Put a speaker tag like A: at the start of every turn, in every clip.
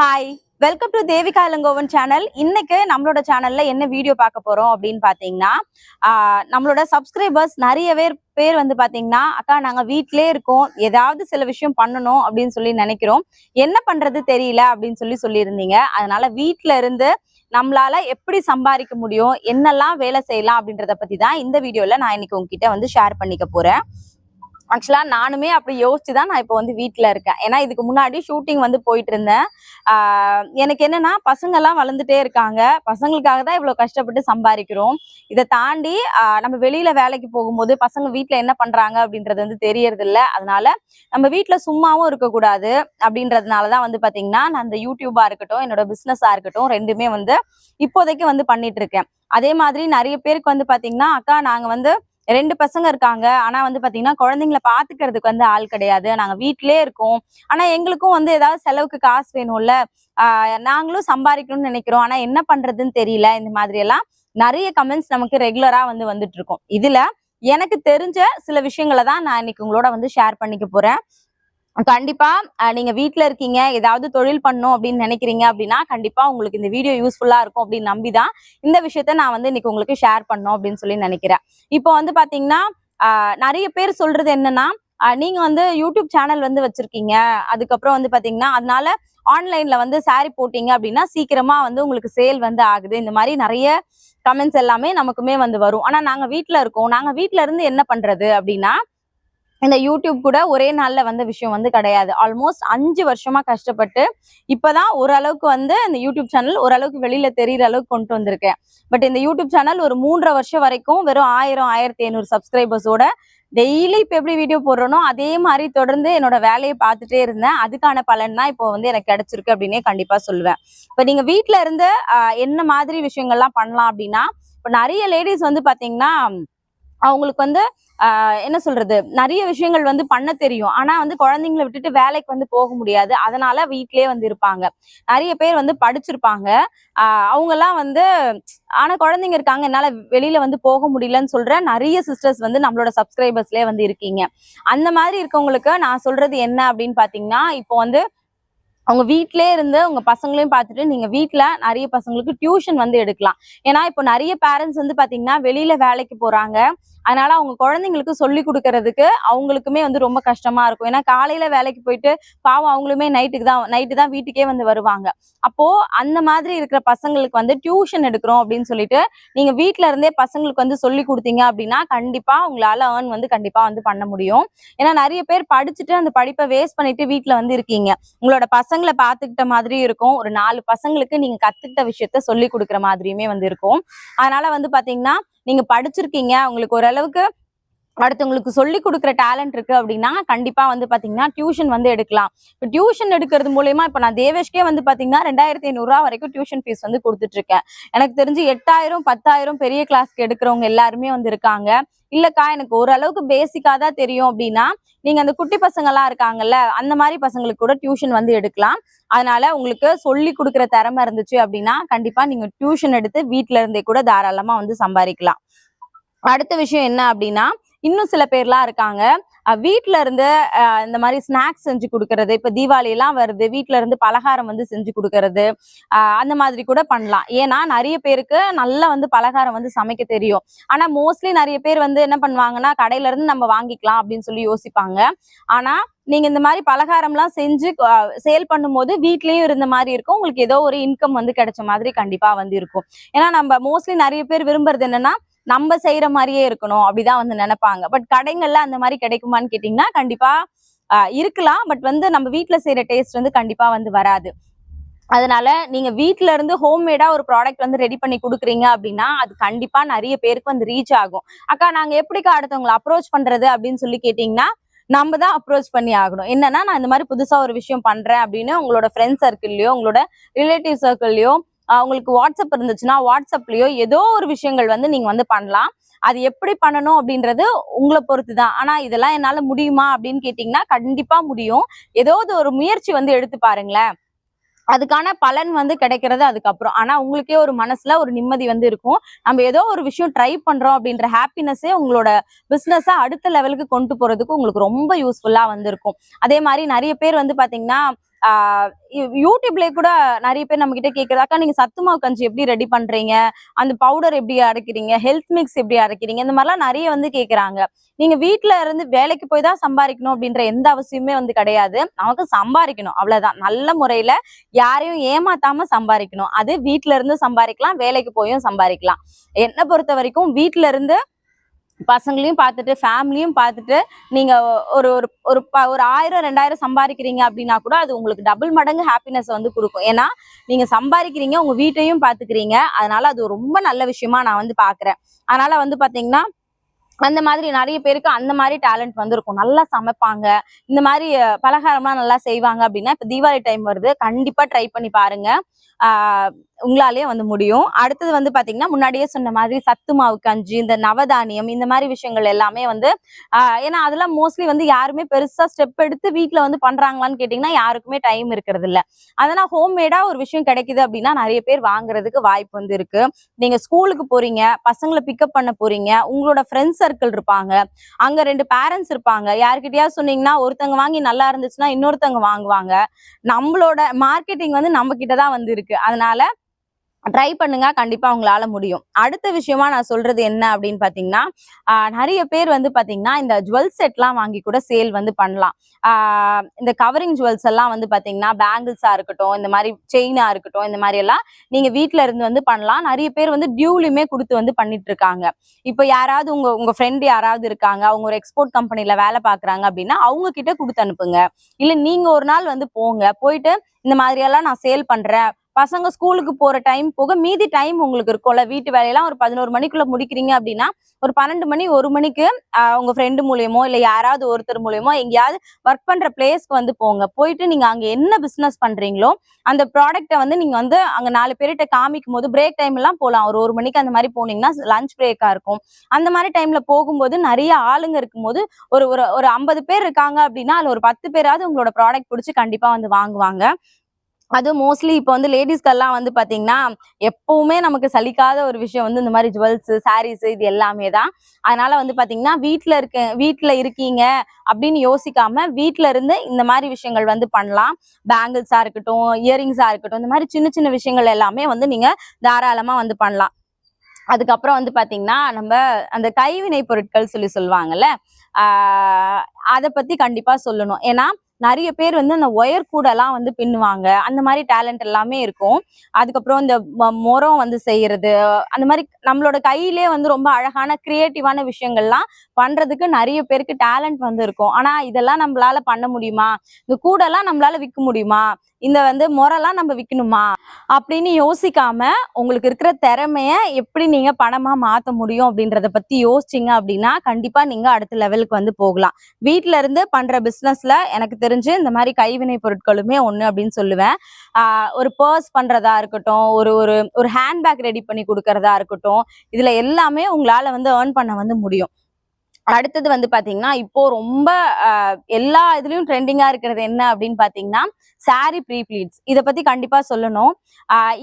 A: Hi welcome to Devika Elangovan channel இன்னைக்கு நம்மளோட சேனல்ல என்ன வீடியோ பார்க்க போறோம் அப்படின்னு பாத்தீங்கன்னா நம்மளோட சப்ஸ்கிரைபர்ஸ் நிறைய பேர் பேர் வந்து பாத்தீங்கன்னா அக்கா நாங்க வீட்டிலே இருக்கோம். ஏதாவது சில விஷயம் பண்ணணும் அப்படின்னு சொல்லி நினைக்கிறோம். என்ன பண்றது தெரியல அப்படின்னு சொல்லி சொல்லியிருந்தீங்க. அதனால வீட்ல இருந்து நம்மளால எப்படி சம்பாதிக்க முடியும் என்னெல்லாம் வேலை செய்யலாம் அப்படின்றத பத்தி தான் இந்த வீடியோல நான் இன்னைக்கு உங்ககிட்ட வந்து ஷேர் பண்ணிக்க போறேன். ஆக்சுவலா நானுமே அப்படி யோசிச்சு தான் நான் இப்போ வந்து வீட்டில் இருக்கேன். ஏன்னா இதுக்கு முன்னாடி ஷூட்டிங் வந்து போயிட்டு இருந்தேன் ஆஹ் எனக்கு என்னன்னா பசங்க எல்லாம் வளர்ந்துட்டே இருக்காங்க. பசங்களுக்காக தான் இவ்வளவு கஷ்டப்பட்டு சம்பாதிக்கிறோம். இதை தாண்டி நம்ம வெளியில வேலைக்கு போகும்போது பசங்க வீட்டுல என்ன பண்றாங்க அப்படின்றது வந்து தெரியறது இல்ல அதனால நம்ம வீட்டுல சும்மாவும் இருக்கக்கூடாது அப்படின்றதுனால தான் வந்து பாத்தீங்கன்னா நான் அந்த யூடியூபா இருக்கட்டும் என்னோட பிசினஸா இருக்கட்டும் ரெண்டுமே வந்து இப்போதைக்கு வந்து பண்ணிட்டு இருக்கேன் அதே மாதிரி நிறைய பேருக்கு வந்து பாத்தீங்கன்னா அக்கா நாங்க வந்து ரெண்டு பசங்க இருக்காங்க. ஆனா வந்து பாத்தீங்கன்னா குழந்தைங்களை பாத்துக்கிறதுக்கு வந்து ஆள் கிடையாது. நாங்க வீட்டிலே இருக்கோம். ஆனா எங்களுக்கும் வந்து ஏதாவது செலவுக்கு காசு வேணும்ல ஆஹ் நாங்களும் சம்பாதிக்கணும்னு நினைக்கிறோம். ஆனா என்ன பண்றதுன்னு தெரியல. இந்த மாதிரி எல்லாம் நிறைய கமெண்ட்ஸ் நமக்கு ரெகுலரா வந்து வந்துட்டு இருக்கும். இதுல எனக்கு தெரிஞ்ச சில விஷயங்களை தான் நான் இன்னைக்கு உங்களோட வந்து ஷேர் பண்ணிக்க போறேன். கண்டிப்பா நீங்க வீட்டுல இருக்கீங்க ஏதாவது தொழில் பண்ணணும் அப்படின்னு நினைக்கிறீங்க அப்படின்னா கண்டிப்பா உங்களுக்கு இந்த வீடியோ யூஸ்ஃபுல்லா இருக்கும் அப்படின்னு நம்பிதான் இந்த விஷயத்த நான் வந்து இன்னைக்கு உங்களுக்கு ஷேர் பண்ணணும் அப்படின்னு சொல்லி நினைக்கிறேன். இப்போ வந்து பாத்தீங்கன்னா நிறைய பேர் சொல்றது என்னன்னா நீங்க வந்து யூடியூப் சேனல் வந்து வச்சிருக்கீங்க அதுக்கப்புறம் வந்து பாத்தீங்கன்னா அதனால ஆன்லைன்ல வந்து சாரி போட்டீங்க அப்படின்னா சீக்கிரமா வந்து உங்களுக்கு சேல் வந்து ஆகுது. இந்த மாதிரி நிறைய கமெண்ட்ஸ் எல்லாமே நமக்குமே வந்து வரும். ஆனா நாங்க வீட்டுல இருக்கோம். நாங்க வீட்டுல இருந்து என்ன பண்றது அப்படின்னா இந்த யூடியூப் கூட ஒரே நாள்ல வந்த விஷயம் வந்து கிடையாது. ஆல்மோஸ்ட் அஞ்சு வருஷமா கஷ்டப்பட்டு இப்பதான் ஓரளவுக்கு வந்து இந்த யூடியூப் சேனல் ஓரளவுக்கு வெளியில தெரியற அளவுக்கு கொண்டு வந்திருக்கேன். பட் இந்த யூடியூப் சேனல் ஒரு மூன்றரை வருஷம் வரைக்கும் வெறும் ஆயிரம் ஆயிரத்தி ஐநூறு சப்ஸ்கிரைபர்ஸோட டெய்லி இப்போ எப்படி வீடியோ போடுறனோ அதே மாதிரி தொடர்ந்து என்னோட வேலையை பார்த்துட்டே இருந்தேன். அதுக்கான பலன் தான் இப்போ வந்து எனக்கு கிடைச்சிருக்கு அப்படின்னே கண்டிப்பா சொல்லுவேன். இப்போ நீங்க வீட்டில் இருந்து என்ன மாதிரி விஷயங்கள்லாம் பண்ணலாம் அப்படின்னா இப்போ நிறைய லேடிஸ் வந்து பாத்தீங்கன்னா அவங்களுக்கு வந்து என்ன சொல்றது? நிறைய விஷயங்கள் வந்து பண்ண தெரியும். ஆனா வந்து குழந்தைங்களை விட்டுட்டு வேலைக்கு வந்து போக முடியாது. அதனால வீட்லயே வந்து இருப்பாங்க. நிறைய பேர் வந்து படிச்சிருப்பாங்க. அவங்க எல்லாம் வந்து ஆனா குழந்தைங்க இருக்காங்க. என்னால வெளியில வந்து போக முடியலன்னு சொல்ற நிறைய சிஸ்டர்ஸ் வந்து நம்மளோட சப்ஸ்கிரைபர்ஸ்லயே வந்து இருக்கீங்க. அந்த மாதிரி இருக்கவங்களுக்கு நான் சொல்றது என்ன அப்படின்னு பாத்தீங்கன்னா இப்போ வந்து அவங்க வீட்டிலே இருந்து உங்க பசங்களையும் பார்த்துட்டு நீங்க வீட்டில் நிறைய பசங்களுக்கு டியூஷன் வந்து எடுக்கலாம். ஏன்னா இப்போ நிறைய பேரண்ட்ஸ் வந்து பாத்தீங்கன்னா வெளியில வேலைக்கு போறாங்க. அதனால அவங்க குழந்தைங்களுக்கு சொல்லி கொடுக்கறதுக்கு அவங்களுக்குமே வந்து ரொம்ப கஷ்டமா இருக்கும். ஏன்னா காலையில வேலைக்கு போயிட்டு பாவம் அவங்களுமே நைட்டுக்கு தான் நைட்டு தான் வீட்டுக்கே வந்து வருவாங்க. அப்போ அந்த மாதிரி இருக்கிற பசங்களுக்கு வந்து டியூஷன் எடுக்கிறோம் அப்படின்னு சொல்லிட்டு நீங்க வீட்டுல இருந்தே பசங்களுக்கு வந்து சொல்லி கொடுத்தீங்க அப்படின்னா கண்டிப்பா உங்களால ஏர்ன் வந்து கண்டிப்பா வந்து பண்ண முடியும். ஏன்னா நிறைய பேர் படிச்சுட்டு அந்த படிப்பை வேஸ்ட் பண்ணிட்டு வீட்டுல வந்து இருக்கீங்க. உங்களோட பசங்களை பார்த்துக்கிட்ட மாதிரி இருக்கும். ஒரு நாலு பசங்களுக்கு நீங்க கத்துக்கிட்ட விஷயத்த சொல்லி கொடுக்குற மாதிரியுமே வந்து இருக்கும். அதனால வந்து பாத்தீங்கன்னா நீங்க படிச்சிருக்கீங்க உங்களுக்கு ஓரளவுக்கு அடுத்தவங்களுக்கு சொல்லி கொடுக்குற டேலண்ட் இருக்கு அப்படின்னா கண்டிப்பா வந்து பாத்தீங்கன்னா டியூஷன் வந்து எடுக்கலாம். இப்போ டியூஷன் எடுக்கிறது மூலயமா இப்போ நான் தேவேஷ்கே வந்து பாத்தீங்கன்னா ரெண்டாயிரத்தி ஐநூறுரூவா வரைக்கும் டியூஷன் ஃபீஸ் வந்து கொடுத்துட்டு இருக்கேன் எனக்கு தெரிஞ்சு எட்டாயிரம் பத்தாயிரம் பெரிய கிளாஸ்க்கு எடுக்கிறவங்க எல்லாருமே வந்து இருக்காங்க. இல்லக்கா எனக்கு ஓரளவுக்கு பேசிக்கா தான் தெரியும் அப்படின்னா நீங்க அந்த குட்டி பசங்கள்லாம் இருக்காங்கல்ல அந்த மாதிரி பசங்களுக்கு கூட டியூஷன் வந்து எடுக்கலாம். அதனால உங்களுக்கு சொல்லி கொடுக்குற திறமை இருந்துச்சு அப்படின்னா கண்டிப்பா நீங்க டியூஷன் எடுத்து வீட்டுல இருந்தே கூட தாராளமா வந்து சம்பாதிக்கலாம். அடுத்த விஷயம் என்ன அப்படின்னா இன்னும் சில பேர்லாம் இருக்காங்க. அஹ் இருந்து இந்த மாதிரி ஸ்நாக்ஸ் செஞ்சு கொடுக்கறது இப்ப தீபாவளி எல்லாம் வருது வீட்ல இருந்து பலகாரம் வந்து செஞ்சு கொடுக்கறது அந்த மாதிரி கூட பண்ணலாம். ஏன்னா நிறைய பேருக்கு நல்லா வந்து பலகாரம் வந்து சமைக்க தெரியும். ஆனா மோஸ்ட்லி நிறைய பேர் வந்து என்ன பண்ணுவாங்கன்னா கடையில இருந்து நம்ம வாங்கிக்கலாம் அப்படின்னு சொல்லி யோசிப்பாங்க. ஆனா நீங்க இந்த மாதிரி பலகாரம்லாம் செஞ்சு சேல் பண்ணும்போது வீட்லயும் இருந்த மாதிரி இருக்கும். உங்களுக்கு ஏதோ ஒரு இன்கம் வந்து கிடைச்ச மாதிரி கண்டிப்பா வந்து இருக்கும். ஏன்னா நம்ம மோஸ்ட்லி நிறைய பேர் விரும்புறது என்னன்னா நம்ம செய்யற மாதிரியே இருக்கணும் அப்படிதான் வந்து நினைப்பாங்க. பட் கடைகள்ல அந்த மாதிரி கிடைக்குமான்னு கேட்டீங்கன்னா கண்டிப்பா இருக்கலாம். பட் வந்து நம்ம வீட்டுல செய்யற டேஸ்ட் வந்து கண்டிப்பா வந்து வராது. அதனால நீங்க வீட்ல இருந்து ஹோம்மேடா ஒரு ப்ராடக்ட் வந்து ரெடி பண்ணி கொடுக்குறீங்க அப்படின்னா அது கண்டிப்பா நிறைய பேருக்கு வந்து ரீச் ஆகும். அக்கா நாங்க எப்படிக்கா அடுத்தவங்களை அப்ரோச் பண்றது அப்படின்னு சொல்லி கேட்டீங்கன்னா நம்ம தான் அப்ரோச் பண்ணி ஆகணும். என்னன்னா நான் இந்த மாதிரி புதுசா ஒரு விஷயம் பண்றேன் அப்படின்னு உங்களோட ஃப்ரெண்ட்ஸ் சர்க்கிள்லயோ உங்களோட ரிலேட்டிவ் சர்க்கிள்லயோ உங்களுக்கு வாட்ஸ்அப் இருந்துச்சுன்னா வாட்ஸ்அப்லயோ ஏதோ ஒரு விஷயங்கள் வந்து நீங்க வந்து பண்ணலாம். அது எப்படி பண்ணணும் அப்படின்றது உங்களை பொறுத்து தான் ஆனா இதெல்லாம் என்னால முடியுமா அப்படின்னு கேட்டீங்கன்னா கண்டிப்பா முடியும். ஏதாவது ஒரு முயற்சி வந்து எடுத்து பாருங்களேன். அதுக்கான பலன் வந்து கிடைக்கிறது அதுக்கப்புறம். ஆனா உங்களுக்கே ஒரு மனசுல ஒரு நிம்மதி வந்து இருக்கும். நம்ம ஏதோ ஒரு விஷயம் ட்ரை பண்றோம் அப்படின்ற ஹாப்பினஸ்ஸே உங்களோட பிஸ்னஸ்ஸை அடுத்த லெவலுக்கு கொண்டு போறதுக்கு உங்களுக்கு ரொம்ப யூஸ்ஃபுல்லா வந்திருக்கும். அதே மாதிரி நிறைய பேர் வந்து பாத்தீங்கன்னா யூடியூப்லேயே கூட நிறைய பேர் நம்ம கிட்ட கேக்குறது அக்கா நீங்க சத்து மாவு கஞ்சி எப்படி ரெடி பண்றீங்க? அந்த பவுடர் எப்படி அரைக்கிறீங்க? ஹெல்த் மிக்ஸ் எப்படி அரைக்கிறீங்க? இந்த மாதிரிலாம் நிறைய வந்து கேட்குறாங்க நீங்க வீட்டில் இருந்து வேலைக்கு போய் தான் சம்பாதிக்கணும் அப்படின்ற எந்த அவசியமே வந்து கிடையாது. நமக்கு சம்பாதிக்கணும் அவ்வளவுதான். நல்ல முறையில யாரையும் ஏமாத்தாம சம்பாதிக்கணும் அது வீட்ல இருந்து சம்பாதிக்கலாம் வேலைக்கு போயும் சம்பாதிக்கலாம் என்னை பொறுத்த வரைக்கும் வீட்ல இருந்து பசங்களையும் பார்த்துட்டு ஃபேமிலியும் பார்த்துட்டு நீங்க ஒரு ஒரு ஒரு ப- ஒரு ஆயிரம் ரெண்டாயிரம் சம்பாதிக்கிறீங்க அப்படின்னா கூட அது உங்களுக்கு டபுள் மடங்கு ஹாப்பினஸ் வந்து கொடுக்கும். ஏன்னா நீங்க சம்பாதிக்கிறீங்க உங்க வீட்டையும் பாத்துக்கிறீங்க அதனால அது ரொம்ப நல்ல விஷயமா நான் வந்து பாக்குறேன் அதனால வந்து பாத்தீங்கன்னா அந்த மாதிரி நிறைய பேருக்கு அந்த மாதிரி டேலண்ட் வந்து இருக்கும் நல்லா சமைப்பாங்க. இந்த மாதிரி பலகாரம்லாம் நல்லா செய்வாங்க அப்படின்னா இப்போ தீபாவளி டைம் வருது. கண்டிப்பா ட்ரை பண்ணி பாருங்க. உங்களாலேயே வந்து முடியும். அடுத்தது வந்து பாத்தீங்கன்னா முன்னாடியே சொன்ன மாதிரி சத்து மாவு கஞ்சி இந்த நவதானியம் இந்த மாதிரி விஷயங்கள் எல்லாமே வந்து ஏன்னா அதெல்லாம் மோஸ்ட்லி வந்து யாருமே பெருசா ஸ்டெப் எடுத்து வீட்டுல வந்து பண்றாங்களான்னு கேட்டீங்கன்னா யாருக்குமே டைம் இருக்கிறது இல்ல. அதனால ஹோம்மேடா ஒரு விஷயம் கிடைக்குது அப்படின்னா நிறைய பேர் வாங்குறதுக்கு வாய்ப்பு வந்து இருக்கு. நீங்க ஸ்கூலுக்கு போறீங்க பசங்களை பிக்கப் பண்ண போறீங்க உங்களோட ஃப்ரெண்ட்ஸ் சர்க்கிள் இருப்பாங்க அங்க ரெண்டு பேரண்ட்ஸ் இருப்பாங்க. யாருக்கிட்டயா சொன்னீங்கன்னா ஒருத்தங்க வாங்கி நல்லா இருந்துச்சுன்னா இன்னொருத்தவங்க வாங்குவாங்க. நம்மளோட மார்க்கெட்டிங் வந்து நம்ம கிட்ட தான் வந்து இருக்கு. அதனால ட்ரை பண்ணுங்க. கண்டிப்பா உங்களால முடியும். அடுத்த விஷயமா நான் சொல்றது என்ன அப்படின்னு பாத்தீங்கன்னா நிறைய பேர் வந்து பாத்தீங்கன்னா இந்த ஜுவல் செட்லாம் வாங்கி கூட சேல் வந்து பண்ணலாம். இந்த கவரிங் ஜுவல்ஸ் எல்லாம் வந்து பாத்தீங்கன்னா பேங்கிள்ஸா இருக்கட்டும் இந்த மாதிரி செயினா இருக்கட்டும் இந்த மாதிரி எல்லாம் நீங்க வீட்டுல இருந்து வந்து பண்ணலாம். நிறைய பேர் வந்து டியூலையுமே கொடுத்து வந்து பண்ணிட்டு இருக்காங்க. இப்போ யாராவது உங்க உங்க ஃப்ரெண்ட் யாராவது இருக்காங்க அவங்க ஒரு எக்ஸ்போர்ட் கம்பெனில வேலை பாக்குறாங்க அப்படின்னா அவங்க கிட்ட கொடுத்து அனுப்புங்க. இல்ல நீங்க ஒரு நாள் வந்து போங்க. போயிட்டு இந்த மாதிரி எல்லாம் நான் சேல் பண்றேன். பசங்க ஸ்கூலுக்கு போற டைம் போக மீதி டைம் உங்களுக்கு இருக்கும்ல. வீட்டு வேலையெல்லாம் ஒரு பதினோரு மணிக்குள்ள முடிக்கிறீங்க அப்படின்னா ஒரு பன்னெண்டு மணி ஒரு மணிக்கு உங்க ஃப்ரெண்டு மூலியமோ இல்ல யாராவது ஒருத்தர் மூலியமோ எங்கேயாவது ஒர்க் பண்ற பிளேஸ்க்கு வந்து போங்க. போயிட்டு நீங்க அங்க என்ன பிசினஸ் பண்றீங்களோ அந்த ப்ராடக்ட்டை வந்து நீங்க வந்து அங்க நாலு பேர்கிட்ட காமிக்கும் போது பிரேக் டைம் எல்லாம் போகலாம் ஒரு ஒரு மணிக்கு அந்த மாதிரி போனீங்கன்னா லஞ்ச் பிரேக்கா இருக்கும். அந்த மாதிரி டைம்ல போகும்போது நிறைய ஆளுங்க இருக்கும்போது ஒரு ஒரு ஒரு ஐம்பது பேர் இருக்காங்க அப்படின்னா அதுல ஒரு பத்து பேராவது உங்களோட ப்ராடக்ட் பிடிச்சி கண்டிப்பா வந்து வாங்குவாங்க. அது மோஸ்ட்லி இப்போ வந்து லேடிஸ்க்கெல்லாம் வந்து பார்த்தீங்கன்னா எப்பவுமே நமக்கு சலிக்காத ஒரு விஷயம் வந்து இந்த மாதிரி ஜுவல்ஸ் சாரீஸ் இது எல்லாமே தான். அதனால வந்து பார்த்தீங்கன்னா வீட்டில் இருக்க வீட்டில் இருக்கீங்க அப்படின்னு யோசிக்காம வீட்டில் இருந்து இந்த மாதிரி விஷயங்கள் வந்து பண்ணலாம். பேங்கிள்ஸாக இருக்கட்டும் இயரிங்ஸாக இருக்கட்டும் இந்த மாதிரி சின்ன சின்ன விஷயங்கள் எல்லாமே வந்து நீங்கள் தாராளமாக வந்து பண்ணலாம். அதுக்கப்புறம் வந்து பார்த்தீங்கன்னா நம்ம அந்த கைவினை பொருட்கள் சொல்லி சொல்லுவாங்கல்ல அதை பற்றி கண்டிப்பாக சொல்லணும். ஏன்னா நிறைய பேர் வந்து அந்த ஒயர் கூடெல்லாம் வந்து பின்னுவாங்க. அந்த மாதிரி டேலண்ட் எல்லாமே இருக்கும். அதுக்கப்புறம் இந்த முறம் வந்து செய்யறது அந்த மாதிரி நம்மளோட கையிலே வந்து ரொம்ப அழகான கிரியேட்டிவான விஷயங்கள்லாம் பண்றதுக்கு நிறைய பேருக்கு டேலண்ட் வந்து இருக்கும். ஆனா இதெல்லாம் நம்மளால பண்ண முடியுமா? இந்த கூடெல்லாம் நம்மளால விற்க முடியுமா? இந்த வந்து முறைலாம் நம்ம விற்கணுமா அப்படின்னு யோசிக்காம உங்களுக்கு இருக்கிற திறமைய எப்படி நீங்க பணமா மாத்த முடியும் அப்படின்றத பத்தி யோசிச்சீங்க அப்படின்னா கண்டிப்பா நீங்க அடுத்த லெவலுக்கு வந்து போகலாம். வீட்டுல இருந்து பண்ற பிசினஸ்ல எனக்கு தெரிஞ்சு இந்த மாதிரி கைவினை பொருட்களுமே ஒண்ணு அப்படின்னு சொல்லுவேன். ஆஹ் ஒரு பர்ஸ் பண்றதா இருக்கட்டும் ஒரு ஒரு ஒரு ஹேண்ட்பேக் ரெடி பண்ணி கொடுக்கறதா இருக்கட்டும் இதுல எல்லாமே உங்களால வந்து ஏர்ன் பண்ண வந்து முடியும். அடுத்தது வந்து பாத்தீங்கன்னா இப்போ ரொம்ப எல்லா இதுலயும் ட்ரெண்டிங்கா இருக்கிறது என்ன அப்படின்னு பாத்தீங்கன்னா சாரி ப்ரீ ப்ளீட்ஸ் இதை பத்தி கண்டிப்பா சொல்லணும்.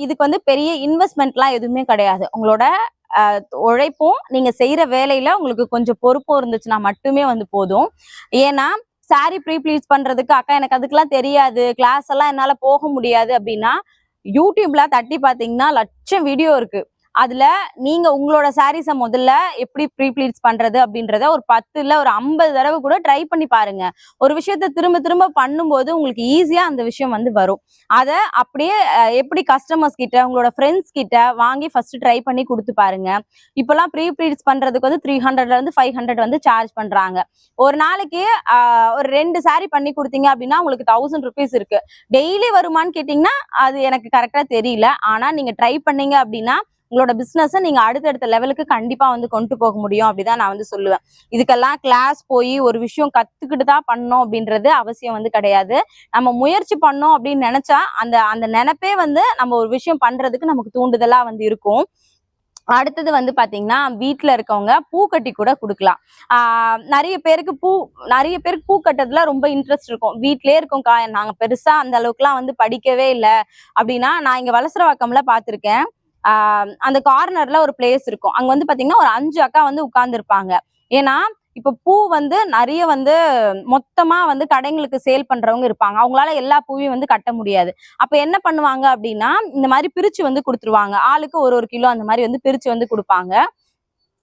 A: இதுக்கு வந்து பெரிய இன்வெஸ்ட்மெண்ட்லாம் எதுவுமே கிடையாது. உங்களோட உழைப்பும் நீங்க செய்யற வேலையில உங்களுக்கு கொஞ்சம் பொறுப்பும் இருந்துச்சுன்னா மட்டுமே வந்து போதும். ஏன்னா சாரி ப்ரீ ப்ளீட்ஸ் பண்றதுக்கு அக்கா எனக்கு அதுக்கெல்லாம் தெரியாது. கிளாஸ் எல்லாம் என்னால போக முடியாது அப்படின்னா யூடியூப்ல தட்டி பாத்தீங்கன்னா லட்சம் வீடியோ இருக்கு. அதுல நீங்க உங்களோட சாரீஸை முதல்ல எப்படி ப்ரீ ப்ளீட்ஸ் பண்றது அப்படின்றத ஒரு பத்து இல்ல ஒரு ஐம்பது தடவை கூட ட்ரை பண்ணி பாருங்க. ஒரு விஷயத்த திரும்ப திரும்ப பண்ணும்போது உங்களுக்கு ஈஸியா அந்த விஷயம் வந்து வரும். அதை அப்படியே எப்படி கஸ்டமர்ஸ் கிட்ட உங்களோட ஃப்ரெண்ட்ஸ் கிட்ட வாங்கி ஃபர்ஸ்ட் ட்ரை பண்ணி கொடுத்து பாருங்க. இப்பெல்லாம் ப்ரீ ப்ளீட்ஸ் பண்றதுக்கு வந்து த்ரீ ஹண்ட்ரட்ல இருந்து ஃபைவ் ஹண்ட்ரட் வந்து சார்ஜ் பண்றாங்க. ஒரு நாளைக்கு ஒரு ரெண்டு சாரி பண்ணி கொடுத்தீங்க அப்படின்னா உங்களுக்கு தௌசண்ட் ருபீஸ் இருக்கு. டெய்லி வருமான்னு கேட்டீங்கன்னா அது எனக்கு கரெக்டா தெரியல. ஆனா நீங்க ட்ரை பண்ணீங்க அப்படின்னா உங்களோட பிஸ்னஸை நீங்க அடுத்தடுத்த லெவலுக்கு கண்டிப்பா வந்து கொண்டு போக முடியும் அப்படிதான் நான் வந்து சொல்லுவேன். இதுக்கெல்லாம் கிளாஸ் போய் ஒரு விஷயம் கத்துக்கிட்டு தான் பண்ணோம் அப்படின்றது அவசியம் வந்து கிடையாது. நம்ம முயற்சி பண்ணோம் அப்படின்னு நினைச்சா அந்த அந்த நினைப்பே வந்து நம்ம ஒரு விஷயம் பண்றதுக்கு நமக்கு தூண்டுதலா வந்து இருக்கும். அடுத்தது வந்து பாத்தீங்கன்னா வீட்டில் இருக்கவங்க பூ கட்டி கூட கொடுக்கலாம். நிறைய பேருக்கு பூ நிறைய பேருக்கு பூ கட்டுறதுல ரொம்ப இன்ட்ரெஸ்ட் இருக்கும். வீட்லயே இருக்கோம்க்கா நாங்க பெருசா அந்த அளவுக்குலாம் வந்து படிக்கவே இல்லை. அப்படின்னா நான் இங்க வலசரவாக்கம்ல பார்த்திருக்கேன் அந்த கார்னர்ல ஒரு பிளேஸ் இருக்கும். அங்க வந்து பாத்தீங்கன்னா ஒரு அஞ்சு அக்கா வந்து உட்கார்ந்துருப்பாங்க. ஏன்னா இப்ப பூ வந்து நிறைய வந்து மொத்தமா வந்து கடைங்களுக்கு சேல் பண்றவங்க இருப்பாங்க. அவங்களால எல்லா பூவையும் வந்து கட்ட முடியாது. அப்ப என்ன பண்ணுவாங்க அப்படின்னா இந்த மாதிரி பிரிச்சு வந்து கொடுத்துருவாங்க. ஆளுக்கு ஒரு ஒரு கிலோ அந்த மாதிரி வந்து பிரிச்சு வந்து கொடுப்பாங்க.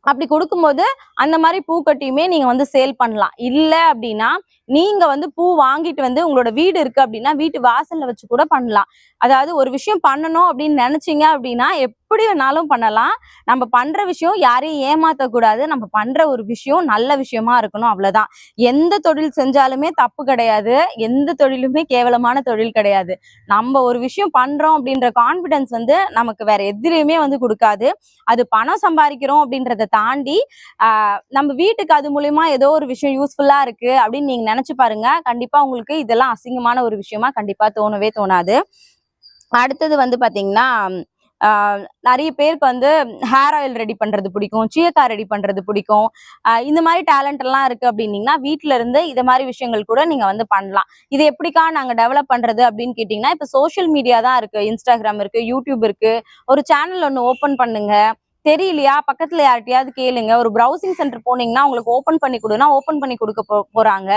A: அப்படி கொடுக்கும்போது அந்த மாதிரி பூக்கட்டியுமே நீங்க வந்து சேல் பண்ணலாம். இல்ல அப்படின்னா நீங்க வந்து பூ வாங்கிட்டு வந்து உங்களோட வீடு இருக்கு அப்படின்னா வீட்டு வாசல்ல வச்சு கூட பண்ணலாம். அதாவது ஒரு விஷயம் பண்ணணும் அப்படின்னு நினைச்சீங்க அப்படின்னா எப்படி வேணாலும் பண்ணலாம். நம்ம பண்ற விஷயம் யாரையும் ஏமாத்த கூடாது நம்ம பண்ற ஒரு விஷயம் நல்ல விஷயமா இருக்கணும் அவ்வளவுதான். எந்த தொழில் செஞ்சாலுமே தப்பு கிடையாது. எந்த தொழிலுமே கேவலமான தொழில் கிடையாது. நம்ம ஒரு விஷயம் பண்றோம் அப்படின்ற கான்பிடன்ஸ் வந்து நமக்கு வேற எதிலையுமே வந்து கொடுக்காது. அது பணம் சம்பாதிக்கிறோம் அப்படின்றத தாண்டி நம்ம வீட்டுக்கு அது மூலியமா ஏதோ ஒரு விஷயம் யூஸ்ஃபுல்லா இருக்கு அப்படின்னு நீங்க நினைச்சு பாருங்க. கண்டிப்பா உங்களுக்கு இதெல்லாம் அசிங்கமான ஒரு விஷயமா கண்டிப்பா தோணவே தோணாது. அடுத்தது வந்து பாத்தீங்கன்னா நிறைய பேருக்கு வந்து ஹேர் ஆயில் ரெடி பண்றது பிடிக்கும் சீயக்காய் ரெடி பண்றது பிடிக்கும். இந்த மாதிரி டேலண்ட் எல்லாம் இருக்கு அப்படின்னீங்கன்னா வீட்டுல இருந்து இந்த மாதிரி விஷயங்கள் கூட நீங்க வந்து பண்ணலாம். இது எப்படிக்கா நாங்க டெவலப் பண்றது அப்படின்னு கேட்டீங்கன்னா இப்ப சோஷியல் மீடியா தான் இருக்கு. இன்ஸ்டாகிராம் இருக்கு யூடியூப் இருக்கு. ஒரு சேனல் ஒன்று ஓபன் பண்ணுங்க. தெரியலையா? பக்கத்துல யார்கிட்டயாவது கேளுங்க. ஒரு ப்ரௌசிங் சென்டர் போனீங்கன்னா உங்களுக்கு ஓபன் பண்ணி கொடுன்னா ஓபன் பண்ணி கொடுக்க போறாங்க.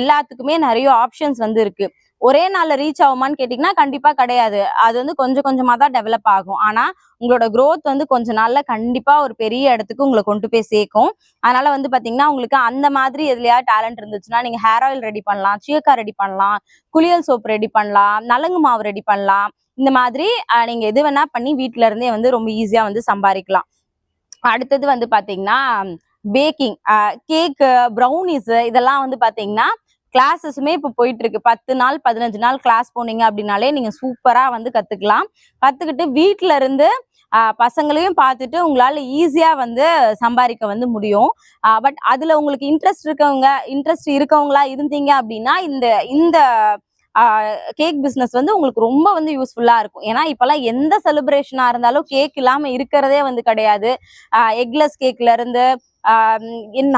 A: எல்லாத்துக்குமே நிறைய ஆப்ஷன்ஸ் வந்து இருக்கு. ஒரே நாளில் ரீச் ஆகுமான்னு கேட்டிங்கன்னா கண்டிப்பாக கிடையாது. அது வந்து கொஞ்சம் கொஞ்சமாக தான் டெவலப் ஆகும். ஆனால் உங்களோட க்ரோத் வந்து கொஞ்ச நாளில் கண்டிப்பாக ஒரு பெரிய இடத்துக்கு உங்களை கொண்டு போய் சேர்க்கும். அதனால் வந்து பார்த்தீங்கன்னா உங்களுக்கு அந்த மாதிரி எதுலையா டேலண்ட் இருந்துச்சுன்னா நீங்கள் ஹேர் ஆயில் ரெடி பண்ணலாம் சீக்கா ரெடி பண்ணலாம் குளியல் சோப் ரெடி பண்ணலாம் நலங்கு மாவு ரெடி பண்ணலாம். இந்த மாதிரி நீங்கள் எது வேணா பண்ணி வீட்டில இருந்தே வந்து ரொம்ப ஈஸியாக வந்து சம்பாதிக்கலாம். அடுத்தது வந்து பார்த்தீங்கன்னா பேக்கிங் கேக்கு ப்ரௌனிஸ் இதெல்லாம் வந்து பார்த்தீங்கன்னா கிளாஸஸுமே இப்போ போயிட்டு இருக்கு பத்து நாள் பதினஞ்சு நாள் கிளாஸ் போனீங்க அப்படின்னாலே நீங்க சூப்பரா வந்து கத்துக்கலாம். கத்துக்கிட்டு வீட்டுல இருந்து பசங்களையும் பார்த்துட்டு உங்களால் ஈஸியாக வந்து சம்பாதிக்க வந்து முடியும். பட் அதில் உங்களுக்கு இன்ட்ரெஸ்ட் இருக்கவங்க இன்ட்ரெஸ்ட் இருக்கவங்களா இருந்தீங்க அப்படின்னா இந்த இந்த கேக் பிஸ்னஸ் வந்து உங்களுக்கு ரொம்ப வந்து யூஸ்ஃபுல்லா இருக்கும். ஏன்னா இப்பெல்லாம் எந்த செலிப்ரேஷனா இருந்தாலும் கேக் இல்லாம இருக்கிறதே வந்து கிடையாது. எக்லெஸ் கேக்ல இருந்து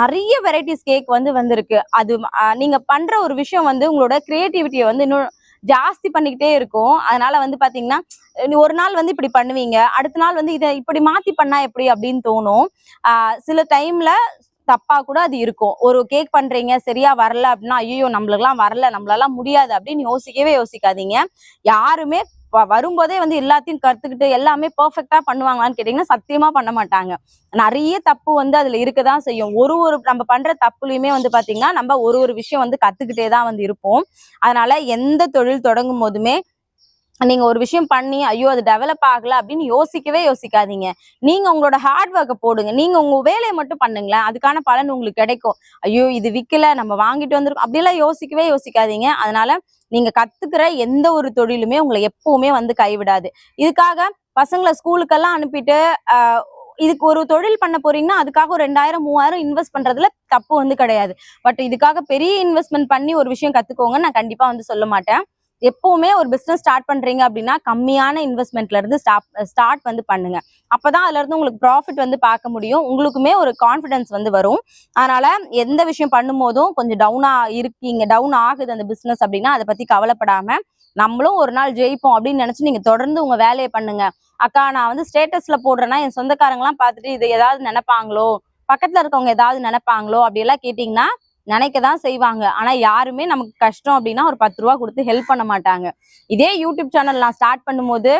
A: நிறைய வெரைட்டிஸ் கேக் வந்து வந்திருக்கு. அது நீங்கள் நீங்க பண்ற ஒரு விஷயம் வந்து உங்களோட கிரியேட்டிவிட்டியை வந்து இன்னும் ஜாஸ்தி பண்ணிக்கிட்டே இருக்கும். அதனால வந்து பாத்தீங்கன்னா நீ ஒரு நாள் வந்து இப்படி பண்ணுவீங்க. அடுத்த நாள் வந்து இதை இப்படி மாத்தி பண்ணா எப்படி அப்படின்னு தோணும். சில டைம்ல தப்பா கூட அது இருக்கும். ஒரு கேக் பண்றீங்க சரியா வரல அப்படின்னா ஐயோ நம்மளுக்கெல்லாம் வரல நம்மளெல்லாம் முடியாது அப்படின்னு யோசிக்கவே யோசிக்காதீங்க. யாருமே வ- வரும்போதே வந்து எல்லாத்தையும் கற்றுக்கிட்டு எல்லாமே பெர்ஃபெக்டா பண்ணுவாங்களான்னு கேட்டீங்கன்னா சத்தியமா பண்ண மாட்டாங்க. நிறைய தப்பு வந்து அதுல இருக்கதான் செய்யும். ஒரு ஒரு நம்ம பண்ற தப்புலையுமே வந்து பாத்தீங்கன்னா நம்ம ஒரு ஒரு விஷயம் வந்து கத்துக்கிட்டே தான் வந்து இருப்போம். அதனால எந்த தொழில் தொடங்கும் போதுமே நீங்க ஒரு விஷயம் பண்ணி ஐயோ அது டெவலப் ஆகல அப்படின்னு யோசிக்கவே யோசிக்காதீங்க. நீங்க உங்களோட ஹார்ட் ஒர்க்கை போடுங்க. நீங்க உங்க வேலையை மட்டும் பண்ணுங்களேன். அதுக்கான பலன் உங்களுக்கு கிடைக்கும். ஐயோ இது விக்கல நம்ம வாங்கிட்டு வந்திருக்கோம். அப்படிலாம் யோசிக்கவே யோசிக்காதீங்க. அதனால நீங்க கத்துக்கிற எந்த ஒரு தொழிலுமே உங்களை எப்பவுமே வந்து கைவிடாது. இதுக்காக பசங்களை ஸ்கூலுக்கெல்லாம் அனுப்பிட்டு இதுக்கு ஒரு தொழில் பண்ண போறீங்கன்னா அதுக்காக ஒரு ரெண்டாயிரம் மூவாயிரம் இன்வெஸ்ட் பண்றதுல தப்பு வந்து கிடையாது. பட் இதுக்காக பெரிய இன்வெஸ்ட்மெண்ட் பண்ணி ஒரு விஷயம் கத்துக்கோங்க நான் கண்டிப்பா வந்து சொல்ல மாட்டேன். எப்பவுமே ஒரு பிஸ்னஸ் ஸ்டார்ட் பண்றீங்க அப்படின்னா கம்மியான இன்வெஸ்ட்மெண்ட்ல இருந்து ஸ்டார்ட் ஸ்டார்ட் வந்து பண்ணுங்க. அப்பதான் அதுல இருந்து உங்களுக்கு ப்ராஃபிட் வந்து பார்க்க முடியும். உங்களுக்குமே ஒரு கான்ஃபிடன்ஸ் வந்து வரும். அதனால எந்த விஷயம் பண்ணும்போதும் கொஞ்சம் டவுனா இருக்கீங்க டவுன் ஆகுது அந்த பிஸ்னஸ் அப்படின்னா அதை பத்தி கவலைப்படாம நம்மளும் ஒரு நாள் ஜெயிப்போம் அப்படின்னு நினைச்சு நீங்க தொடர்ந்து உங்க வேலையை பண்ணுங்க. அக்கா நான் வந்து ஸ்டேட்டஸ்ல போடுறேன்னா என் சொந்தக்காரங்க எல்லாம் பார்த்துட்டு இது ஏதாவது நினைப்பாங்களோ? பக்கத்துல இருக்கவங்க ஏதாவது நினைப்பாங்களோ? அப்படி எல்லாம் கேட்டீங்கன்னா நினைக்க தான் செய்வாங்க. ஆனா யாருமே நமக்கு கஷ்டம் அப்படின்னா ஒரு பத்து ரூபா கொடுத்து ஹெல்ப் பண்ண மாட்டாங்க. இதே யூடியூப் சேனல் நான் ஸ்டார்ட் பண்ணும்போது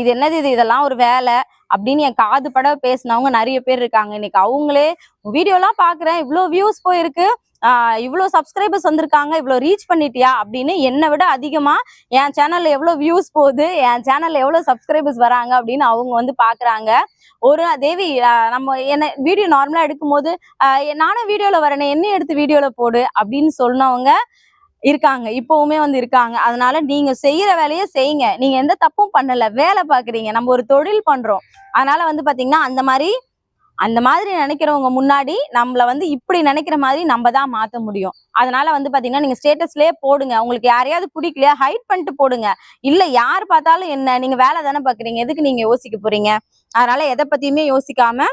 A: இது என்னது இது? இதெல்லாம் ஒரு வேலை அப்படின்னு என் காது பட பேசினவங்க நிறைய பேர் இருக்காங்க. இன்னைக்கு அவங்களே வீடியோலாம் பாக்குறேன் இவ்வளோ வியூஸ் போயிருக்கு. இவ்வளோ சப்ஸ்கிரைபர்ஸ் வந்திருக்காங்க இவ்வளோ ரீச் பண்ணிட்டியா அப்படின்னு என்னை விட அதிகமாக என் சேனலில் எவ்வளோ வியூஸ் போகுது என் சேனலில் எவ்வளோ சப்ஸ்கிரைபர்ஸ் வராங்க அப்படின்னு அவங்க வந்து பார்க்குறாங்க ஒரு தேவி நம்ம என்ன வீடியோ நார்மலாக எடுக்கும்போது நானும் வீடியோவில் வரேனே என்ன எடுத்து வீடியோவில் போடு அப்படின்னு சொன்னவங்க இருக்காங்க இப்பவுமே வந்து இருக்காங்க. அதனால நீங்க செய்யற வேலையை செய்யுங்க. நீங்க எந்த தப்பும் பண்ணல வேலை பாக்குறீங்க. நம்ம ஒரு தொழில் பண்றோம். அதனால வந்து பாத்தீங்கன்னா அந்த மாதிரி அந்த மாதிரி நினைக்கிறவங்க முன்னாடி நம்மள வந்து இப்படி நினைக்கிற மாதிரி நம்ம தான் மாற்ற முடியும். அதனால வந்து பாத்தீங்கன்னா நீங்க ஸ்டேட்டஸ்லயே போடுங்க. உங்களுக்கு யாரையாவது பிடிக்கலையா ஹைட் பண்ணிட்டு போடுங்க. இல்ல யார் பார்த்தாலும் என்ன நீங்க வேலை தானே பாக்குறீங்க. எதுக்கு நீங்க யோசிக்க போறீங்க? அதனால எதை பத்தியுமே யோசிக்காம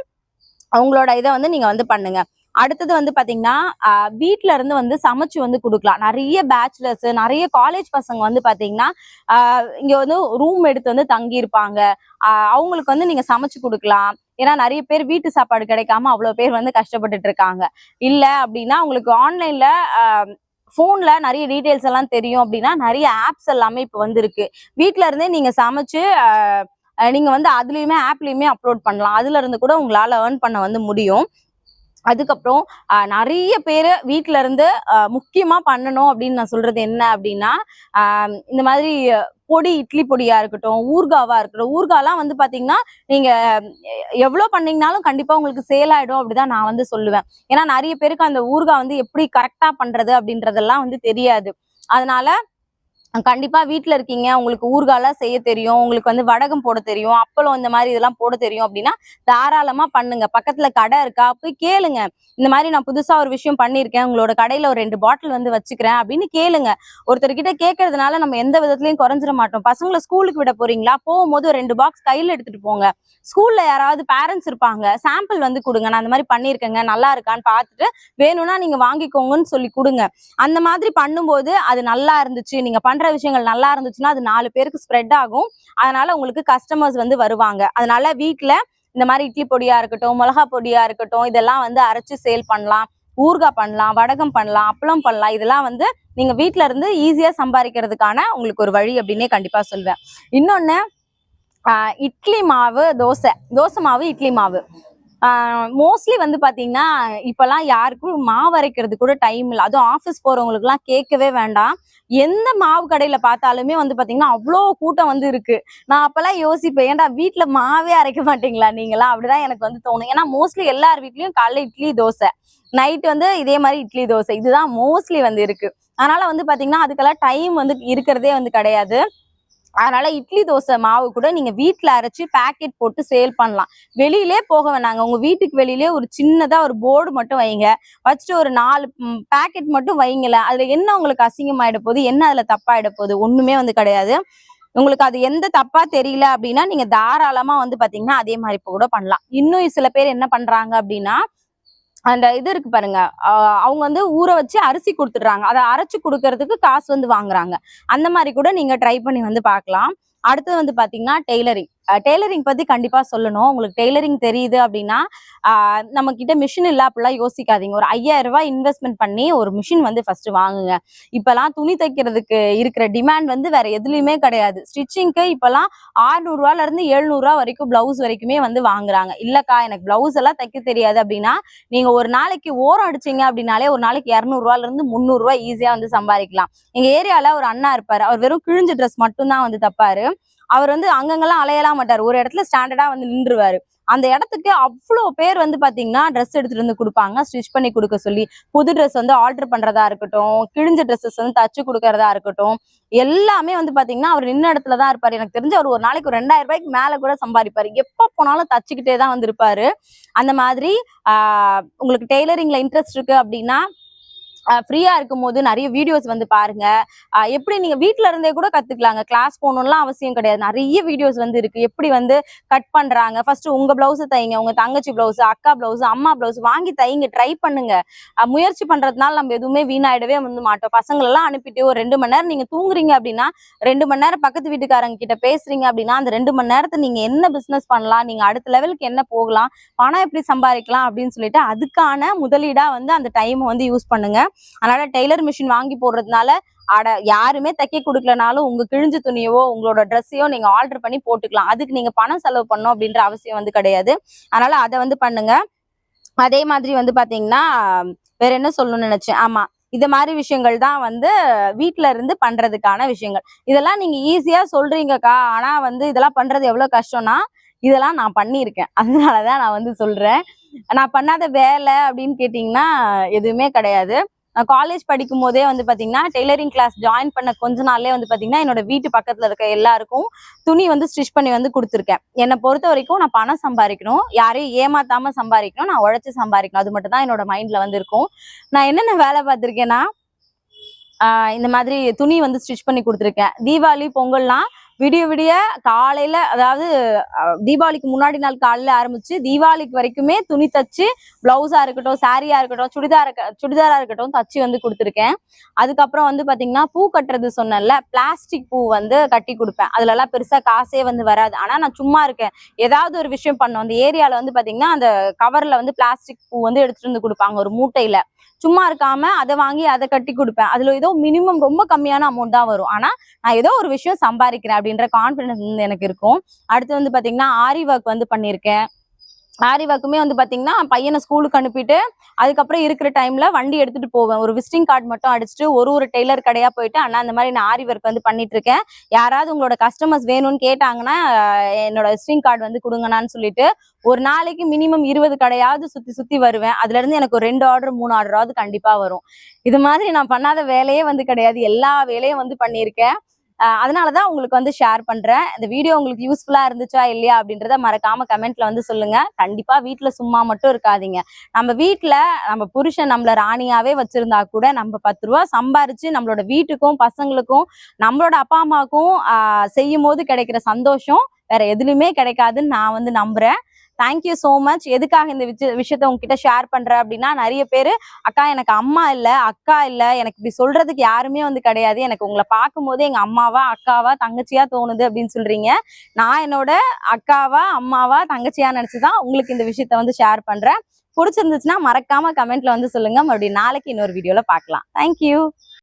A: அவங்களோட இதை வந்து நீங்க வந்து பண்ணுங்க. அடுத்தது வந்து பாத்தீங்கன்னா ஆஹ் வீட்ல இருந்து வந்து சமைச்சு வந்து கொடுக்கலாம். நிறைய பேச்சுலர்ஸ் நிறைய காலேஜ் பசங்க வந்து பாத்தீங்கன்னா இங்கே இங்க வந்து ரூம் எடுத்து வந்து தங்கி இருப்பாங்க அவங்களுக்கு வந்து நீங்க சமைச்சு கொடுக்கலாம். ஏன்னா நிறைய பேர் வீட்டு சாப்பாடு கிடைக்காம அவ்வளவு பேர் வந்து கஷ்டப்பட்டுட்டு இருக்காங்க. இல்ல அப்படின்னா உங்களுக்கு ஆன்லைன்ல ஃபோன்ல நிறைய டீட்டெயில்ஸ் எல்லாம் தெரியும் அப்படின்னா நிறைய ஆப்ஸ் எல்லாமே இப்போ வந்துருக்கு வீட்டில இருந்தே நீங்க சமைச்சு நீங்கள் நீங்க வந்து அதுலயுமே ஆப்லயுமே அப்லோட் பண்ணலாம். அதுல இருந்து கூட உங்களால ஏர்ன் பண்ண வந்து முடியும். அதுக்கப்புறம் நிறைய பேர் வீட்டில இருந்து முக்கியமா பண்ணணும் அப்படின்னு நான் சொல்றது என்ன அப்படின்னா இந்த மாதிரி பொடி இட்லி பொடியா இருக்கட்டும் ஊர்காவா இருக்கட்டும் ஊர்காலாம் வந்து பாத்தீங்கன்னா நீங்க எவ்வளவு பண்ணீங்கனாலும் கண்டிப்பா உங்களுக்கு சேல் ஆயிடும் அப்படிதான் நான் வந்து சொல்லுவேன். ஏன்னா நிறைய பேருக்கு அந்த ஊர்கா வந்து எப்படி கரெக்டா பண்றது அப்படின்றதெல்லாம் வந்து தெரியாது. அதனால கண்டிப்பா வீட்டில் இருக்கீங்க. உங்களுக்கு ஊர்காலாம் செய்ய தெரியும். உங்களுக்கு வந்து வடகம் போட தெரியும். அப்பளம் இந்த மாதிரி இதெல்லாம் போட தெரியும் அப்படின்னா தாராளமா பண்ணுங்க. பக்கத்துல கடை இருக்கா? போய் கேளுங்க. இந்த மாதிரி நான் புதுசா ஒரு விஷயம் பண்ணியிருக்கேன். உங்களோட கடையில ஒரு ரெண்டு பாட்டில் வந்து வச்சுக்கிறேன் அப்படின்னு கேளுங்க. ஒருத்தர்கிட்ட கேட்கறதுனால நம்ம எந்த விதத்துலயும் குறைஞ்சிட மாட்டோம். பசங்களை ஸ்கூலுக்கு விட போறீங்களா? போகும்போது ஒரு ரெண்டு பாக்ஸ் கையில எடுத்துட்டு போங்க. ஸ்கூல்ல யாராவது பேரண்ட்ஸ் இருப்பாங்க. சாம்பிள் வந்து கொடுங்க. நான் அந்த மாதிரி பண்ணியிருக்கேங்க. நல்லா இருக்கான்னு பார்த்துட்டு வேணும்னா நீங்க வாங்கிக்கோங்கன்னு சொல்லி கொடுங்க. அந்த மாதிரி பண்ணும்போது அது நல்லா இருந்துச்சு. நீங்க பண்ற விஷயங்கள் நல்லா இருந்துச்சுன்னா அது நாலு பேருக்கு ஸ்ப்ரெட் ஆகும். அதனால உங்களுக்கு கஸ்டமர்ஸ் வந்து வருவாங்க. அதனால வீட்டுல இந்த மாதிரி இட்லி பொடியா இருக்கட்டும் மிளகா பொடியா இருக்கட்டும் இதெல்லாம் வந்து அரைச்சு சேல் பண்ணலாம். ஊறுகாய் பண்ணலாம் வடகம் பண்ணலாம் அப்பளம் பண்ணலாம். இதெல்லாம் வந்து நீங்க வீட்டுல இருந்து ஈஸியா சம்பாதிக்கிறதுக்கான உங்களுக்கு ஒரு வழி அப்படின்னே கண்டிப்பா சொல்வேன். இன்னொன்னு ஆஹ் இட்லி மாவு தோசை. தோசை மாவு இட்லி மாவு. மோஸ்ட்லி வந்து பார்த்தீங்கன்னா இப்போல்லாம் யாருக்கும் மாவு அரைக்கிறது கூட டைம் இல்லை. அதுவும் ஆஃபீஸ் போகிறவங்களுக்குலாம் கேட்கவே வேண்டாம். எந்த மாவு கடையில் பார்த்தாலுமே வந்து பார்த்தீங்கன்னா அவ்வளோ கூட்டம் வந்து இருக்கு. நான் அப்போல்லாம் யோசிப்பேன் ஏன்டா வீட்டில் மாவே அரைக்க மாட்டீங்களா நீங்களா அப்படிதான் எனக்கு வந்து தோணும். ஏன்னா மோஸ்ட்லி எல்லார் வீட்லேயும் காலைல இட்லி தோசை நைட் வந்து இதே மாதிரி இட்லி தோசை. இதுதான் மோஸ்ட்லி வந்து இருக்கு. அதனால வந்து பார்த்தீங்கன்னா அதுக்கெல்லாம் டைம் வந்து இருக்கிறதே வந்து கிடையாது. அதனால இட்லி தோசை மாவு கூட நீங்க வீட்டுல அரைச்சு பாக்கெட் போட்டு சேல் பண்ணலாம். வெளியிலே போக வேணாங்க. உங்க வீட்டுக்கு வெளியிலே ஒரு சின்னதா ஒரு போர்டு மட்டும் வைங்க. வச்சுட்டு ஒரு நாலு பாக்கெட் மட்டும் வைங்கல அதுல என்ன உங்களுக்கு அசிங்கமாயிட போகுது? என்ன அதுல தப்பாயிட போகுது? ஒண்ணுமே வந்து கிடையாது. உங்களுக்கு அது எந்த தப்பா தெரியல அப்படின்னா நீங்க தாராளமா வந்து பாத்தீங்கன்னா அதே மாதிரி இப்ப கூட பண்ணலாம். இன்னும் சில பேர் என்ன பண்றாங்க அப்படின்னா அந்த இது இருக்கு பாருங்க. அவங்க வந்து ஊற வச்சு அரிசி கொடுத்துடுறாங்க. அதை அரைச்சு கொடுக்கறதுக்கு காசு வந்து வாங்குறாங்க. அந்த மாதிரி கூட நீங்க ட்ரை பண்ணி வந்து பார்க்கலாம் அடுத்தது வந்து பாத்தீங்கன்னா டெய்லரிங் டெய்லரிங் பத்தி கண்டிப்பா சொல்லணும். உங்களுக்கு டெய்லரிங் தெரியுது அப்படின்னா நம்ம கிட்ட மிஷின் இல்ல அப்படிலாம் யோசிக்காதீங்க. ஒரு ஐயாயிரம் ரூபாய் இன்வெஸ்ட்மெண்ட் பண்ணி ஒரு மிஷின் வந்து ஃபர்ஸ்ட் வாங்குங்க. இப்பெல்லாம் துணி தைக்கிறதுக்கு இருக்கிற டிமாண்ட் வந்து வேற எதுலயுமே கிடையாது. ஸ்டிச்சிங்க்கு இப்பெல்லாம் 600 ரூபால இருந்து எழுநூறுவா வரைக்கும் பிளவுஸ் வரைக்குமே வந்து வாங்குறாங்க. இல்லக்கா எனக்கு பிளவுஸ் எல்லாம் தைக்க தெரியாது அப்படின்னா நீங்க ஒரு நாளைக்கு ஓரம் அடிச்சீங்க அப்படின்னாலே ஒரு நாளைக்கு இரநூறுவால இருந்து முந்நூறு ஈஸியா வந்து சம்பாதிக்கலாம். எங்க ஏரியால ஒரு அண்ணா இருப்பாரு. அவர் வெறும் கிழிஞ்ச ட்ரெஸ் மட்டும்தான் வந்து தப்பாரு. அவர் வந்து அங்கங்கெல்லாம் அலையலாம் மாட்டார். ஒரு இடத்துல ஸ்டாண்டர்டா வந்து நின்றுவாரு. அந்த இடத்துக்கு அவ்வளோ பேர் வந்து பாத்தீங்கன்னா ட்ரெஸ் எடுத்துட்டு வந்து கொடுப்பாங்க. ஸ்டிச் பண்ணி கொடுக்க சொல்லி புது ட்ரெஸ் வந்து ஆல்டர் பண்றதா இருக்கட்டும் கிழிஞ்ச ட்ரெஸ்ஸஸ் வந்து தச்சு கொடுக்கறதா இருக்கட்டும் எல்லாமே வந்து பாத்தீங்கன்னா அவர் நின்ன இடத்துல தான் இருப்பார். எனக்கு தெரிஞ்சு அவர் ஒரு நாளைக்கு ஒரு ரெண்டாயிரம் ரூபாய்க்கு மேல கூட சம்பாதிப்பாரு. எப்ப போனாலும் தச்சுக்கிட்டே தான் வந்து இருப்பாரு. அந்த மாதிரி ஆஹ் உங்களுக்கு டெய்லரிங்ல இன்ட்ரெஸ்ட் இருக்கு அப்படின்னா ஃப்ரீயா இருக்கும்போது நிறைய வீடியோஸ் வந்து பாருங்க. எப்படி நீங்க வீட்டுல இருந்தே கூட கத்துக்கலாங்க. கிளாஸ் போகணும்லாம் அவசியம் கிடையாது. நிறைய வீடியோஸ் வந்து இருக்கு. எப்படி வந்து கட் பண்றாங்க? ஃபர்ஸ்ட் உங்க பிளவுஸ் தைங்க. உங்க தங்கச்சி பிளவுஸ் அக்கா பிளவுஸ் அம்மா பிளவுஸ் வாங்கி தைங்க. ட்ரை பண்ணுங்க. முயற்சி பண்றதுனால நம்ம எதுவுமே வீணாயிடவே வந்து மாட்டோம். பசங்களை எல்லாம் அனுப்பிட்டு ஒரு ரெண்டு மணி நேரம் நீங்க தூங்குறீங்க அப்படின்னா ரெண்டு மணி நேரம் பக்கத்து வீட்டுக்காரங்க கிட்ட பேசுறீங்க அப்படின்னா அந்த ரெண்டு மணி நேரத்தை நீங்க என்ன பிசினஸ் பண்ணலாம்? நீங்க அடுத்த லெவலுக்கு என்ன போகலாம்? பணம் எப்படி சம்பாதிக்கலாம் அப்படின்னு சொல்லிட்டு அதுக்கான முதலீடா வந்து அந்த டைமை வந்து யூஸ் பண்ணுங்க. அதனால டெய்லர் மிஷின் வாங்கி போடுறதுனால அட யாருமே தைக்க கொடுக்கலனாலும் உங்க கிழிஞ்ச துணியவோ உங்களோட ட்ரெஸ்ஸையோ நீங்க ஆர்டர் பண்ணி போட்டுக்கலாம். அதுக்கு நீங்க பணம் செலவு பண்ணணும் அப்படின்ற அவசியம் வந்து கிடையாது. அதனால அதை வந்து பண்ணுங்க. அதே மாதிரி வந்து பாத்தீங்கன்னா வேற என்ன சொல்லணும்னு நினைச்சேன்? ஆமா இது மாதிரி விஷயங்கள் தான் வந்து வீட்டில இருந்து பண்றதுக்கான விஷயங்கள். இதெல்லாம் நீங்க ஈஸியா சொல்றீங்கக்கா. ஆனா வந்து இதெல்லாம் பண்றது எவ்வளவு கஷ்டம்னா இதெல்லாம் நான் பண்ணியிருக்கேன். அதனாலதான் நான் வந்து சொல்றேன். நான் பண்ணாத வேலை அப்படின்னு கேட்டிங்கன்னா எதுவுமே கிடையாது. நான் காலேஜ் படிக்கும் போதே வந்து பார்த்தீங்கன்னா டெய்லரிங் கிளாஸ் ஜாயின் பண்ண கொஞ்ச நாள்லேயே வந்து பார்த்தீங்கன்னா என்னோட வீட்டு பக்கத்தில் இருக்க எல்லாருக்கும் துணி வந்து ஸ்டிச் பண்ணி வந்து கொடுத்துருக்கேன். என்னை பொறுத்த வரைக்கும் நான் பணம் சம்பாதிக்கணும். யாரையும் ஏமாத்தாமல் சம்பாதிக்கணும். நான் உழைச்சி சம்பாதிக்கணும். அது மட்டும் தான் என்னோட மைண்டில் வந்து இருக்கும். நான் என்னென்ன வேலை பார்த்துருக்கேன்னா இந்த மாதிரி துணி வந்து ஸ்டிச் பண்ணி கொடுத்துருக்கேன். தீபாவளி பொங்கல்லாம் விடிய விடிய காலையில அதாவது தீபாவளிக்கு முன்னாடி நாள் காலையில ஆரம்பிச்சு தீபாவளிக்கு வரைக்குமே துணி தச்சு பிளவுஸா இருக்கட்டும் சாரியா இருக்கட்டும் சுடிதார் சுடிதாரா இருக்கட்டும் தச்சு வந்து கொடுத்துருக்கேன். அதுக்கப்புறம் வந்து பாத்தீங்கன்னா பூ கட்டுறது சொன்னேன்ல பிளாஸ்டிக் பூ வந்து கட்டி கொடுப்பேன். அதுல எல்லாம் பெருசா காசே வந்து வராது. ஆனா நான் சும்மா இருக்கேன். ஏதாவது ஒரு விஷயம் பண்ணோம். அந்த ஏரியால வந்து பாத்தீங்கன்னா அந்த கவர்ல வந்து பிளாஸ்டிக் பூ வந்து எடுத்துட்டு வந்து கொடுப்பாங்க ஒரு மூட்டையில. சும்மா இருக்காம அதை வாங்கி அதை கட்டி கொடுப்பேன். அதுல ஏதோ மினிமம் ரொம்ப கம்மியான அமௌண்ட் தான் வரும். ஆனா நான் ஏதோ ஒரு விஷயம் சம்பாதிக்கிறேன் அப்படின்ற கான்ஃபிடன்ஸ் வந்து எனக்கு இருக்கும். அடுத்து வந்து பார்த்தீங்கன்னா ஆரி ஒர்க் வந்து பண்ணியிருக்கேன் ஆரி ஒர்க்குமே வந்து பார்த்தீங்கன்னா பையனை ஸ்கூலுக்கு அனுப்பிட்டு அதுக்கப்புறம் இருக்கிற டைமில் வண்டி எடுத்துகிட்டு போவேன். ஒரு விசிட்டிங் கார்டு மட்டும் அடிச்சுட்டு ஒரு ஒரு டெய்லர் கடையாக போயிட்டு அண்ணா இந்த மாதிரி நான் ஆரி ஒர்க் வந்து பண்ணிட்டு இருக்கேன். யாராவது உங்களோட கஸ்டமர்ஸ் வேணும்னு கேட்டாங்கன்னா என்னோட விசிட்டிங் கார்டு வந்து கொடுங்கண்ணான்னு சொல்லிட்டு ஒரு நாளைக்கு மினிமம் இருபது கடையாவது சுற்றி சுற்றி வருவேன். அதுலேருந்து எனக்கு ஒரு ரெண்டு ஆர்டர் மூணு ஆர்டராவது கண்டிப்பாக வரும். இது மாதிரி நான் பண்ணாத வேலையே வந்து கிடையாது. எல்லா வேலையும் வந்து பண்ணியிருக்கேன். அதனால தான் உங்களுக்கு வந்து ஷேர் பண்றேன். இந்த வீடியோ உங்களுக்கு யூஸ்ஃபுல்லா இருந்துச்சா இல்லையா அப்படின்றத மறக்காம கமெண்ட்ல வந்து சொல்லுங்க. கண்டிப்பா வீட்டில் சும்மா மட்டும் இருக்காதீங்க. நம்ம வீட்டில் நம்ம புருஷன் நம்மள ராணியாவே வச்சிருந்தா கூட நம்ம பத்து ரூபா சம்பாரிச்சு நம்மளோட வீட்டுக்கும் பசங்களுக்கும் நம்மளோட அப்பா அம்மாவுக்கும் செய்யும் போது கிடைக்கிற சந்தோஷம் வேற எதுலையுமே கிடைக்காதுன்னு நான் வந்து நம்புறேன். தேங்க்யூ ஸோ மச் எதுக்காக இந்த விஷய விஷயத்த உங்ககிட்ட ஷேர் பண்றேன் அப்படின்னா நிறைய பேர் அக்கா எனக்கு அம்மா இல்லை அக்கா இல்லை எனக்கு இப்படி சொல்றதுக்கு யாருமே வந்து கிடையாது. எனக்கு உங்களை பார்க்கும்போது எங்க அம்மாவா அக்காவா தங்கச்சியா தோணுது அப்படின்னு சொல்றீங்க. நான் என்னோட அக்காவா அம்மாவா தங்கச்சியா நினைச்சுதான் உங்களுக்கு இந்த விஷயத்த வந்து ஷேர் பண்றேன். பிடிச்சிருந்துச்சுன்னா மறக்காம கமெண்ட்ல வந்து சொல்லுங்க. மறுபடியும் நாளைக்கு இன்னொரு வீடியோல பார்க்கலாம். தேங்க்யூ